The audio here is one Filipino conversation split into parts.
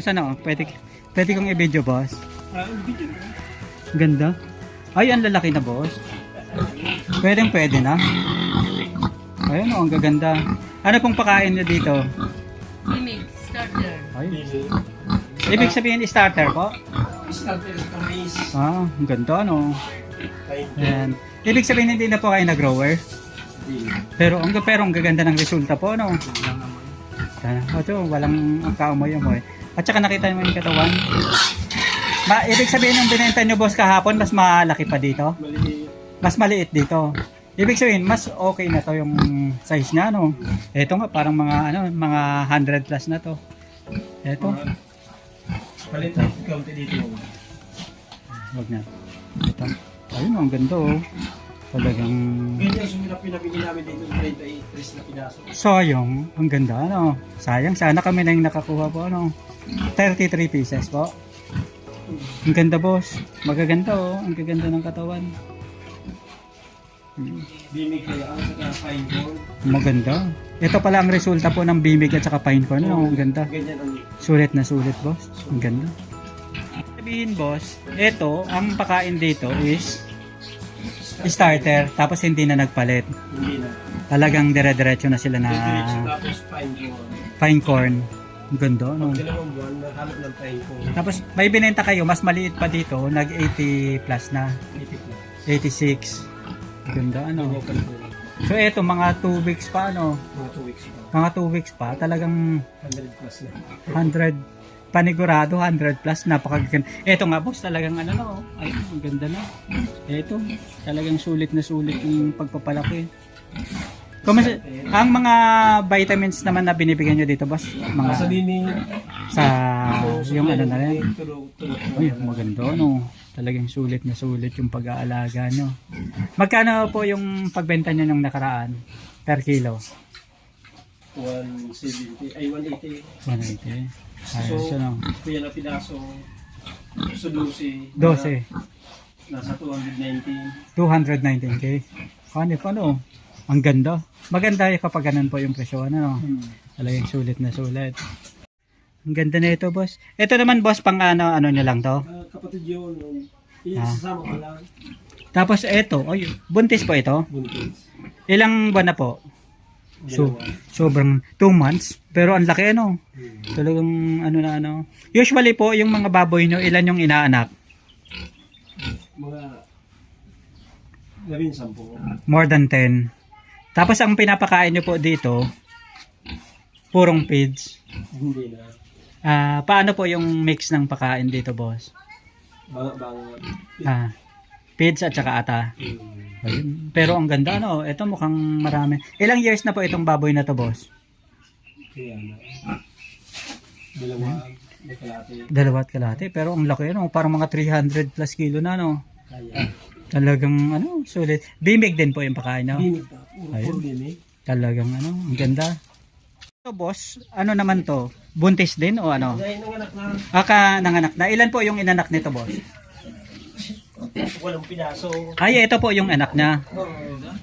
boss, ano? Pwede, pwede kong i-video, boss. Ah. Ganda. Ay, ang lalaki na, boss. Pwedeng pwede na. Ayun, oh, ang gaganda. Ano pong pakain niyo dito? Mimig, starter. Ay, ibig sabihin starter po? Starter mais. Ah, ang ganda, no? Ayan. Ibig sabihin hindi na po kayo na-grower? Pero ang pero ang gaganda ng resulta po, no? Sana. Ito, walang ang kaumoy-amoy. At saka nakita mo yung katawan. Ma, ibig sabihin yung binenta nyo boss kahapon, mas malaki pa dito? Mas maliit dito. Ibig sabihin, mas okay na to yung size niya, no? Ito nga, parang mga, ano, mga 100 plus na to. Ito. Palit na kaunti dito. Wag na. Ito. Ayun, ang ganda, oh. Talagang... Ganyan yung pinabili namin dito sa 33 na pinaso. Sayang. Ang ganda, ano? Sayang. Sana kami na yung nakakuha po, ano? 33 pieces po. Ang ganda, boss. Magaganda, oh. Ang gaganda ng katawan. Hmm. Bimig kaya ang saka fine gold. Maganda. Ito pala ang resulta po ng bimig at saka pine corn. Ano? Ang ganda. Ganyan ang Sulit na sulit, boss. Ang ganda. Sabihin, boss, ito, ang pakain dito is starter, tapos hindi na nagpalit. hindi na. Talagang dire-diretso na sila na Diretso tapos fine gold. fine corn. Ang ganda, no? Pag dalawang buwan, nahanap ng fine gold. Tapos may binenta kayo, mas maliit pa dito, nag 80 plus na, 80 plus. 86. Ang Ganda, ano? So eto, mga 2 weeks pa, ano? Mga 2 weeks pa. Mga 2 weeks pa, talagang 100 plus na. 100 panigurado 100 plus napakaganda. Ito nga boss, talagang ano no. Ay, ang ganda na. Ito, talagang sulit na sulit yung pagpapalaki. Kumas ang mga vitamins naman na binibigyan nyo dito, boss? Mga Sa dini, sa yung ano na rin. Ay, maganda no. Talagang sulit na sulit yung pag-aalaga nyo. Magkano po yung pagbenta nyo nung nakaraan per kilo? 170, ay 180. 180. Ayos So, ano. kuya na pinaso, so 12. 12. Nasa 219. 219k. Ano paano? Ang ganda. Maganda yung kapag ganun po yung presyo. Ano? Hmm. Talagang sulit na sulit. Ang ganda na ito, boss. Ito naman, boss, pang ano, ano nyo lang to. Ah, kapatid yun, um, Ah. isasama ko lang. Tapos ito, oy, buntis po ito. Buntis. Ilang buwan na po? So, Dalawa. sobrang 2 months. Pero ang laki, ano? Hmm. Talagang, ano na, ano. Usually po, yung mga baboy nyo, ilan yung inaanak? Mga labing sampo. More than 10. Tapos ang pinapakain nyo po dito, purong feeds. Hindi na. Ah, paano po yung mix ng pakain dito, boss? Banga, banga. Ah, feeds at saka ata. Hmm. Ayun. Pero ang ganda, no? Ito mukhang marami. Ilang years na po itong baboy na to, boss? Kaya na. Dalawa, may kalate. Dalawa at kalahati. Pero ang laki, no? Parang mga 300 plus kilo na, no? Kaya. Talagang, ano, sulit. Bimig din po yung pakain, no? Bimig pa. Puro, Ayun. puro bimig. Talagang, ano, ang ganda. Ito, boss, ano naman to? Buntis din o ano? Dahil nanganak na, Aka nanganak na. Ilan po yung inanak nito, boss? walang pinaso. Ay, ito po yung anak niya.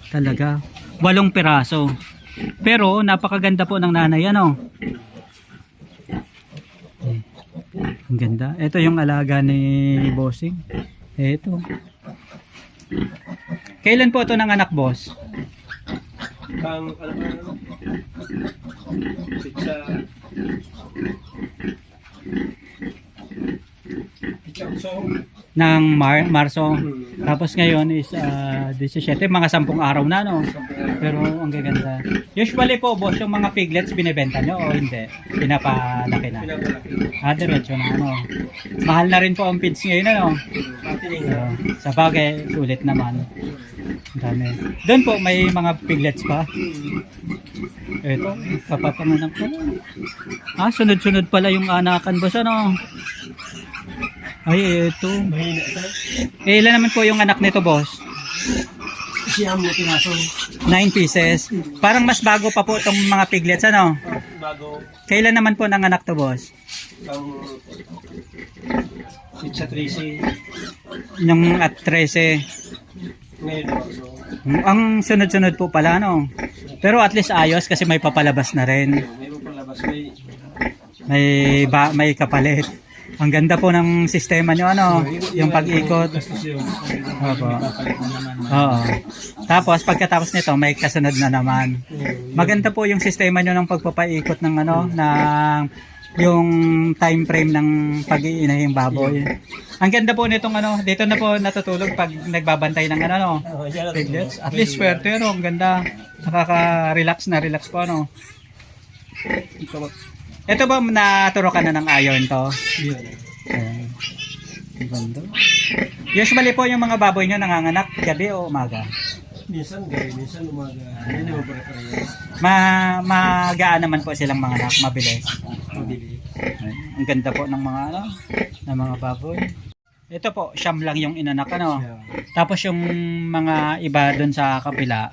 Talaga. Walong piraso. Pero napakaganda po ng nanay ano. Eh, Ang ganda. Ito yung alaga ni Bossing. Ito. Kailan po ito ng anak, boss? Pang, ano ba? Pizza. Pizza, Ng Mar Marso. Tapos ngayon is ah, 17, mga 10 araw na no. Pero ang gaganda. Usually po, boss, yung mga piglets binebenta nyo o hindi? Pinapalaki na. Ah, diretso na ano. Mahal na rin po ang feeds ngayon ano. So, sa bagay, sulit naman. Ang dami. Doon po, may mga piglets pa. Ito, kapapanganak ko. Ah, sunod-sunod pala yung anakan boss, ano? Ay, ito. Mahina ito. Eh, ilan naman po yung anak nito, boss? Siyam na pinaso. 9 pieces. Parang mas bago pa po itong mga piglets, ano? Bago. Kailan naman po ng anak to, boss? Ang Pizza Tracy. Yung at 13. Ngayon Ang sunod-sunod po pala, no? Pero at least ayos kasi may papalabas na rin. mayroon pang labas. May May ba, may kapalit. Ang ganda po ng sistema nyo ano, yung pag-ikot. Opo. Oo. Tapos pagkatapos nito may kasunod na naman. Maganda po yung sistema nyo ng pagpapaikot ng ano, ng yung time frame ng pag-iinahing baboy. Ang ganda po nitong ano, dito na po natutulog pag nagbabantay ng ano, no? Piglets. At least swerte ano, ang ganda. Nakaka-relax na relax po ano. Ito, ba naturo ka na ng iron to? Ang ganda. Usually po yung mga baboy nyo nanganganak gabi o umaga. Minsan gabi, minsan umaga. Hindi naman pare-parehas. Ma magaan naman po silang mga anak, mabilis. Mabili. Ayan. Ang ganda po ng mga ano, ng mga baboy. Ito po, siyam lang yung inanak ano. Tapos yung mga iba doon sa kapila,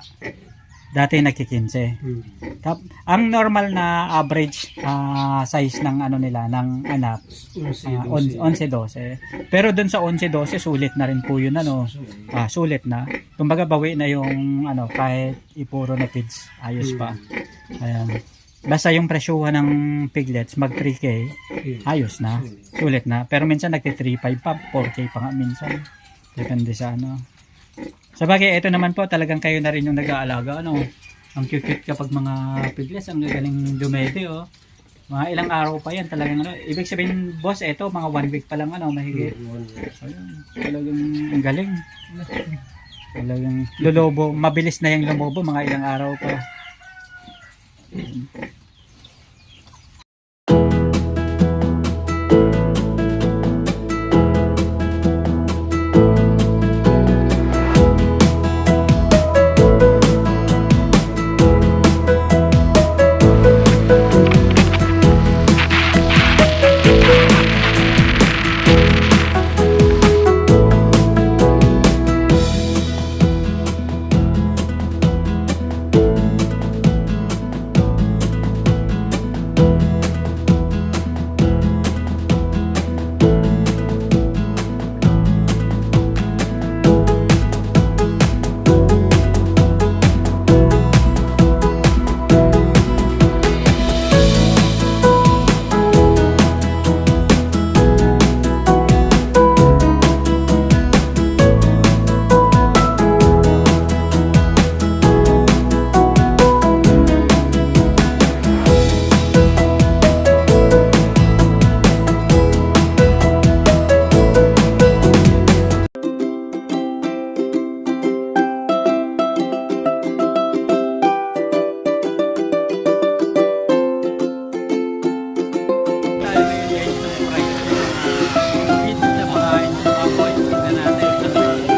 dati nagkikinse. Hmm. Tap, ang normal na average ah, size ng ano nila ng anak dosi. on- 11-12. Pero doon sa 11-12 sulit na rin po yun ano. Ah, sulit na. Kumbaga bawi na yung ano kahit ipuro na pigs, ayos pa. Ayan. Basta yung presyuhan ng piglets mag 3k, Hmm. ayos na. Sulit na. Pero minsan nagti 3.5 pa, 4k pa nga minsan. Depende sa ano. Sa bagay, ito naman po talagang kayo na rin yung nag-aalaga ano. Ang cute kapag mga piglets, ang gagaling dumede oh. Mga ilang araw pa yan talagang ano. Ibig sabihin, boss, ito mga one week pa lang ano, mahigit. Ayun, talagang ang galing. Talagang lulobo, mabilis na yung lumobo, mga ilang araw pa.